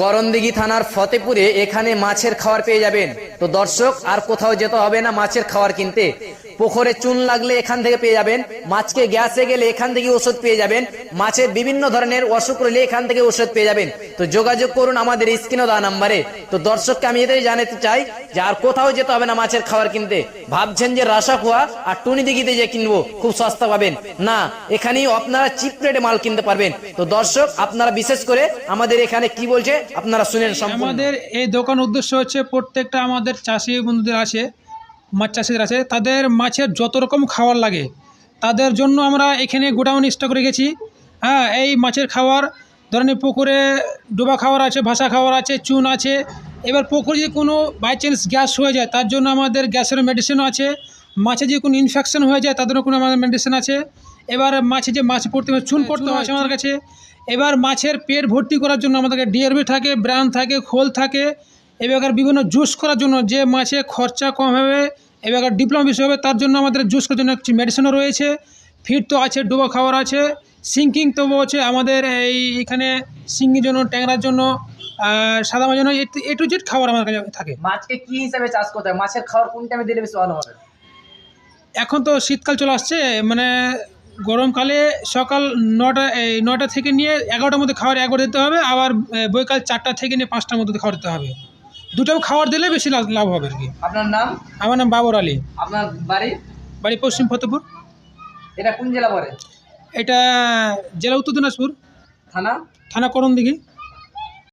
করণদিঘি থানার ফতেপুরে এখানে মাছের খাওয়ার পেয়ে যাবেন। তো দর্শক, আর কোথাও যেতে হবে না মাছের খাওয়ার কিনতে। পুকুরে চুন লাগলে এখান থেকে পেয়ে যাবেন, মাছকে গ্যাসে গেলে এখান থেকে ওষুধ পেয়ে যাবেন মাছের বিভিন্ন ধরনের অসুখ রইলে এখান থেকে ওষুধ পেয়ে যাবেন। তো যোগাযোগ করুন আমাদের স্ক্রিনে দেওয়া নাম্বারে। তো দর্শককে আমি এটাই জানাতে চাই যে আর কোথাও যেতে হবে না মাছের খাবার কিনতে। ভাবছেন যে রাসা খোয়া আর টুনি দিঘিতে যে কিনবো, খুব সস্তা পাবেন। না, এখানেই আপনারা চিপ রেটে মাল কিনতে পারবেন। তো দর্শক, আপনারা বিশেষ করে আমাদের এখানে কি বলছে, আপনারা শুনেন আমাদের এই দোকান উদ্দেশ্য হচ্ছে প্রত্যেকটা আমাদের চাষি বন্ধুদের আছে মাছ চাষিদের আছে তাদের মাছের যত রকম খাবার লাগে তাদের জন্য আমরা এখানে গোডাউন স্টক রেখেছি। হ্যাঁ এই মাছের খাবার ধরেন পুকুরে ডোবা খাওয়ার আছে ভাষা খাওয়ার আছে চুন আছে। এবার পুকুরে যদি কোনো বাই চান্স গ্যাস হয়ে যায় তার জন্য আমাদের গ্যাসের মেডিসিনও আছে। মাছে যদি কোনো ইনফেকশন হয়ে যায় তাদেরও কোনো আমাদের মেডিসিন আছে। এবার মাছে যে মাছ পড়তে হয় চুন পড়তে হয় আমার কাছে। এবার মাছের পেট ভর্তি করার জন্য আমাদেরকে ডিআরবি থাকে ব্রান থাকে খোল থাকে। এবার বিভিন্ন জুস করার জন্য যে মাছে খরচা কম হবে এবার ডিপ্লোমা বিষয় হবে তার জন্য আমাদের জুস করার জন্য কিছু মেডিসিনও রয়েছে। ফিট তো আছে ডুবো খাওয়ার আছে সিঙ্কিং তো আছে আমাদের এই এখানে সিঙ্গির জন্য ট্যাংরার জন্য সাদা মাছের জন্য এ টু জেড খাবার আমার কাছে থাকে। মাছকে কি হিসাবে চাষ করতে হয়? মাছের খাবার কোন টাইমে দিলে বেশি ভালো হবে? এখন তো শীতকাল চলে আসছে মানে গরমকালে সকাল নটা এই নটা থেকে নিয়ে এগারোটার মধ্যে খাবার একবার দিতে হবে আবার বৈকাল চারটা থেকে নিয়ে পাঁচটার মধ্যে খাবার দিতে হবে। দুটো খাওয়ার দিলে বেশি লাভ লাভ হবে আর কি। আপনার নাম? আমার নাম বাবর আলী। আপনার বাড়ি? বাড়ি পশ্চিম ফতেপুর। এটা কোন জেলা পড়ে? এটা জেলা উত্তর দিনাজপুর। থানা? থানা করণ দিঘি